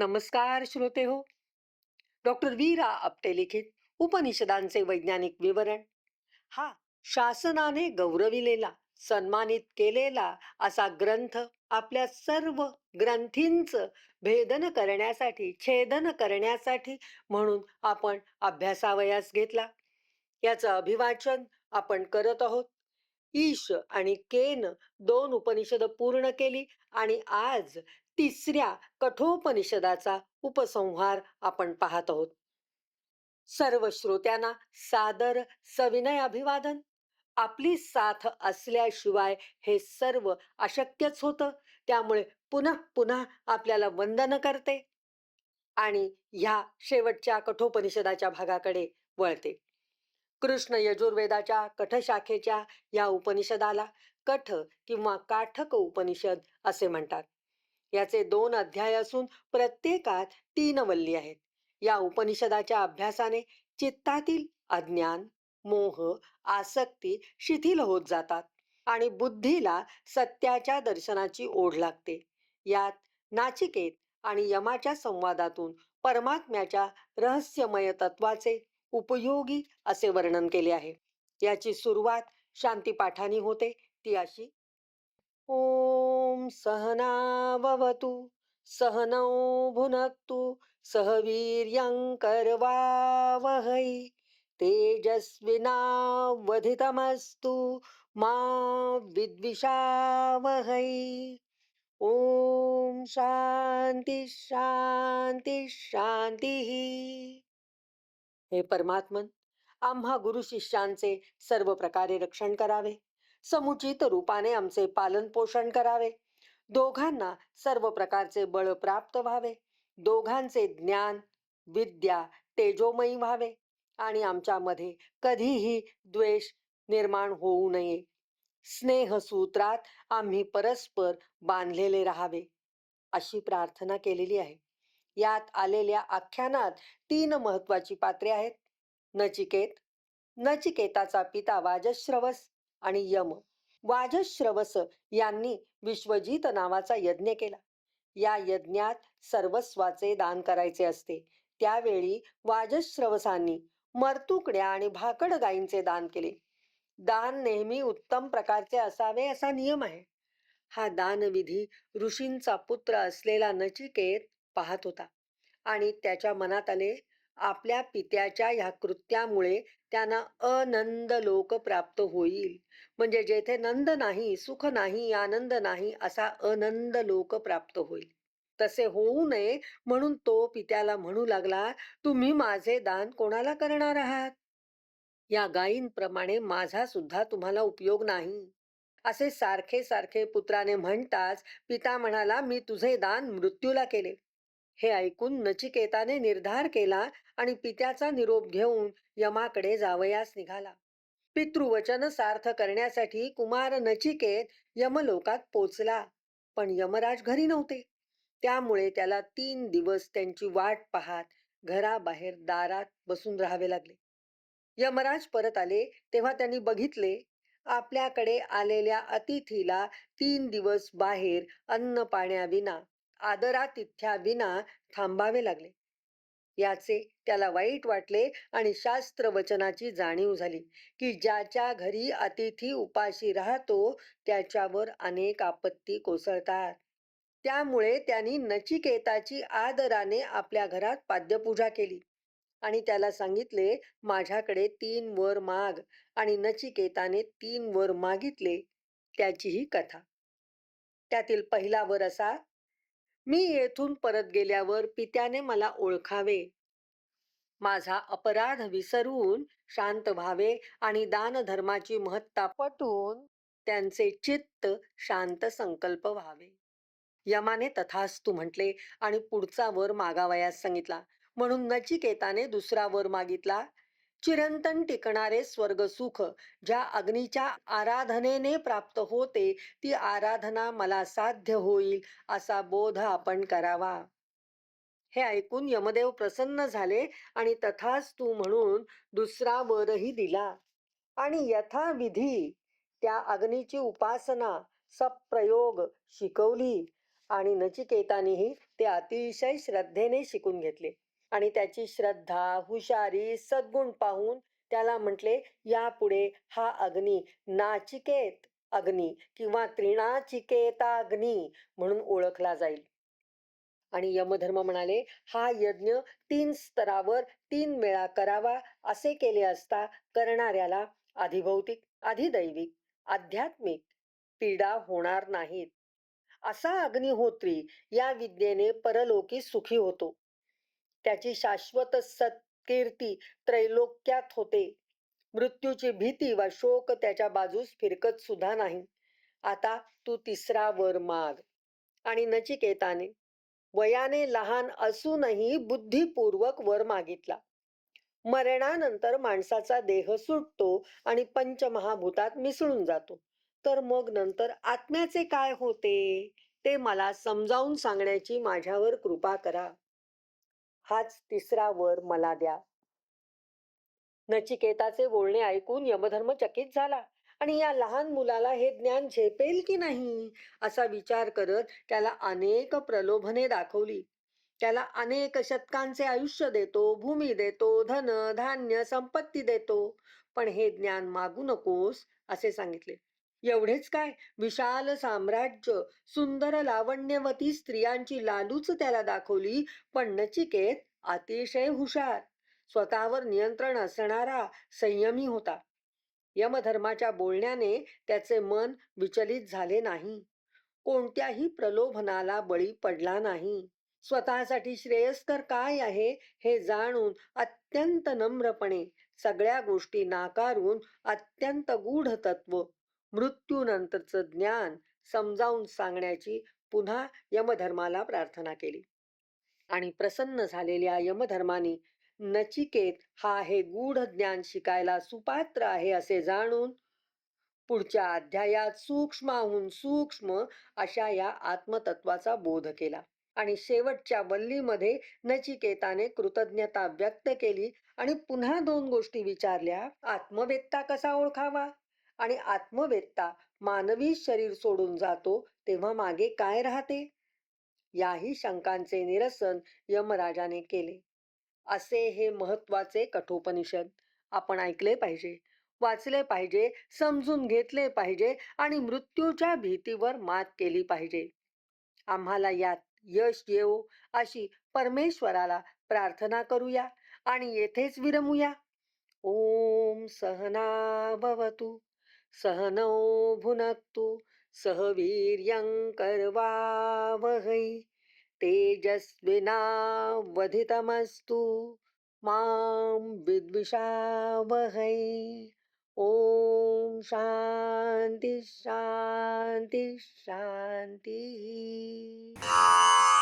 नमस्कार श्रोते हो. डॉक्टर वीरा आपटे लिखित उपनिषदांचे वैज्ञानिक विवरण. हा शासनाने गौरविलेला सन्मानित केलेला असा ग्रंथ आपल्या सर्व ग्रंथींचं भेदन करण्यासाठी छेदन करण्यासाठी म्हणून आपण अभ्यासावयास घेतला. याचं अभिवाचन आपण करत आहोत. ईश आणि केन दोन उपनिषद पूर्ण केली आणि आज तिसऱ्या कठोपनिषदाचा उपसंहार आपण पाहत आहोत. सर्व श्रोत्यांना सादर सविनय अभिवादन. आपली साथ असल्याशिवाय हे सर्व अशक्यच होतं. त्यामुळे पुन्हा पुन्हा आपल्याला वंदन करते. आणि ह्या शेवटच्या कठोपनिषदाच्या भागाकडे वळते. कृष्ण यजुर्वेदाच्या कठशाखेच्या या उपनिषदाला कठ किंवा काठक उपनिषद असे म्हणतात. याचे दोन अध्याय असून प्रत्येकात तीन वल्ली आहेत. या उपनिषदाच्या अभ्यासाने चित्तातील अज्ञान मोह आसक्ती शिथिल होत जातात आणि बुद्धीला सत्याच्या दर्शनाची ओढ लागते. यात नाचिकेत आणि यमाच्या संवादातून परमात्म्याच्या रहस्यमय तत्वाचे उपयोगी असे वर्णन केले आहे. याची सुरुवात शांतीपाठानी होते. ती अशी ॐ सहनावतु सहनौ भुनक्तु सहवीर्यंकरवावहै तेजस्विनावधितमस्तु मा विद्विषावहै। ॐ शांती शांती शांती हे परमात्मन आम्हा गुरु शिष्यांचे सर्व प्रकारे रक्षण करावे. समुचित रूपाने आमचे पालन पोषण करावे. दोघांना सर्व प्रकारचे बळ प्राप्त व्हावे. दोघांचे ज्ञान विद्या तेजोमयी व्हावे आणि आमच्यामध्ये कधीही द्वेष निर्माण होऊ नये. स्नेहसूत्रात आम्ही परस्पर बांधलेले राहावे अशी प्रार्थना केलेली आहे. यात आलेल्या आख्यानात तीन महत्वाची पात्रे आहेत. नचिकेत नचिकेताचा पिता वाजश्रवस आणि यम. वाजश्रवस यांनी विश्वजीत नावाचा यज्ञ केला. या यज्ञात सर्वस्वाचे दान करायचे असते. त्यावेळी वाजश्रवसांनी मर्तुकड्या आणि भाकड गायींचे दान केले. दान नेहमी उत्तम प्रकारचे असावे असा नियम आहे. हा दानविधी ऋषींचा पुत्र असलेला नचिकेत पाहत होता. आणि त्याच्या मनात आले आपल्या पित्याच्या ह्या कृत्यामुळे त्यांना अनंद लोक प्राप्त होईल. म्हणजे जेथे नंद नाही सुख नाही आनंद नाही असा अनंद लोक प्राप्त होईल. तसे होऊ नये म्हणून तो पित्याला म्हणू लागला तुम्ही माझे दान कोणाला करणार आहात? या गायींप्रमाणे माझा सुद्धा तुम्हाला उपयोग नाही. असे सारखे सारखे पुत्राने म्हणताच पिता म्हणाला मी तुझे दान मृत्यूला केले. हे ऐकून नचिकेताने निर्धार केला आणि पित्याचा निरोप घेऊन यमाकडे जावयास निघाला. पितृवचन सार्थ करण्यासाठी कुमार नचिकेत यमलोकात पोचला पण यमराज घरी नव्हते. त्यामुळे त्याला तीन दिवस त्यांची वाट पाहत घराबाहेर दारात बसून राहावे लागले. यमराज परत आले तेव्हा त्यांनी बघितले आपल्याकडे आलेल्या अतिथीला तीन दिवस बाहेर अन्न पाण्याविना आदरातिथ्याविना थांबावे लागले. याचे त्याला वाईट वाटले आणि शास्त्र वचनाची जाणीव झाली की ज्याच्या घरी अतिथी उपाशी राहतो त्याच्यावर अनेक आपत्ती कोसळतात. त्यामुळे त्यांनी नचिकेताची आदराने आपल्या घरात पाद्यपूजा केली आणि त्याला सांगितले माझ्याकडे तीन वर माग आणि नचिकेताने तीन वर मागितले त्याची ही कथा. त्यातील पहिला वर असा मी येथून परत गेल्यावर पित्याने मला ओळखावे. माझा अपराध विसरून शांत व्हावे आणि दानधर्माची महत्ता पटून त्यांचे चित्त शांत संकल्प व्हावे. यमाने तथास्तु म्हटले आणि पुढचा वर मागावयास सांगितला. म्हणून नचिकेताने दुसरा वर मागितला चिरंतन टिकणारे स्वर्गसुख ज्या अग्नीच्या आराधनेने प्राप्त होते ती आराधना मला साध्य होईल असा बोध आपण करावा. हे ऐकून यमदेव प्रसन्न झाले आणि तथास्तु म्हणून दुसरा वरही दिला. आणि यथाविधी त्या अग्नीची उपासना सप्रयोग शिकवली आणि नचिकेतानीही ते अतिशय श्रद्धेने शिकून घेतले. आणि त्याची श्रद्धा हुशारी सद्गुण पाहून त्याला म्हटले यापुढे हा अग्नी नाचिकेत अग्नी किंवा त्रिनाचिकेता अग्नी म्हणून ओळखला जाईल. आणि यमधर्म म्हणाले हा यज्ञ तीन स्तरावर तीन वेळा करावा असे केले असता करणाऱ्याला अधिभौतिक अधिदैविक आध्यात्मिक पीडा होणार नाहीत. असा अग्निहोत्री या विद्येने परलोकी सुखी होतो. त्याची शाश्वत सत्कीर्ती त्रैलोक्यात होते. मृत्यूची भीती वा शोक त्याच्या बाजूस फिरकत सुद्धा नाही. आता तू तिसरा वर माग. आणि नचिकेताने वयाने लहान असूनही बुद्धिपूर्वक वर मागितला. मरणानंतर माणसाचा देह सुटतो आणि पंचमहाभूतात मिसळून जातो. तर मग नंतर आत्म्याचे काय होते? ते मला समजावून सांगण्याची माझ्यावर कृपा करा. हाच तिसरा वर मला द्या. नचिकेताचे बोलणे ऐकून यमधर्म चकित झाला. आणि या लहान मुलाला हे ज्ञान झेपेल की नाही? असा विचार करत त्याला अनेक प्रलोभने दाखवली. त्याला अनेक शतकांचे आयुष्य देतो भूमी देतो धन धान्य संपत्ती देतो. पण हे ज्ञान मागू नकोस असे सांगितले. एवढेच काय? विशाल साम्राज्य सुंदर लावण्यवती स्त्रियांची लालूच त्याला दाखवली पण नचिकेत अतिशय हुशार. स्वतःवर नियंत्रण असणारा संयमी होता. यमधर्माच्या बोलण्याने त्याचे मन विचलित झाले नाही. कोणत्याही प्रलोभनाला बळी पडला नाही. स्वतःसाठी श्रेयस्कर काय आहे हे जाणून अत्यंत नम्रपणे सगळ्या गोष्टी नाकारून अत्यंत गूढ तत्व मृत्यूनंतरचं ज्ञान समजावून सांगण्याची पुन्हा यमधर्माला प्रार्थना केली. आणि प्रसन्न झालेल्या यमधर्माने नचिकेत हा हे गूढ ज्ञान शिकायला सुपात्र आहे असे जाणून पुढच्या अध्यायात सूक्ष्माहून सूक्ष्म अशा या आत्मतत्वाचा बोध केला. आणि शेवटच्या वल्लीमध्ये नचिकेताने कृतज्ञता व्यक्त केली आणि पुन्हा दोन गोष्टी विचारल्या आत्मवेत्ता कसा ओळखावा? आणि आत्मवेत्ता मानवी शरीर सोडून जातो तेव्हा मागे काय राहते? याही शंकांचे निरसन यमराजाने केले. असे हे महत्त्वाचे कठोपनिषद आपण ऐकले पाहिजे वाचले पाहिजे समजून घेतले पाहिजे आणि मृत्यूच्या भीतीवर मात केली पाहिजे. आम्हाला यात यश येवो अशी परमेश्वराला प्रार्थना करूया आणि येथेच विरमूया. ओम सहना भवतु सहनौ भुनक्तु सह वीर्यं तेजस्विनावधितमस्तु मां विद्विषावहै। ॐ शान्ति शान्ति शान्तिः।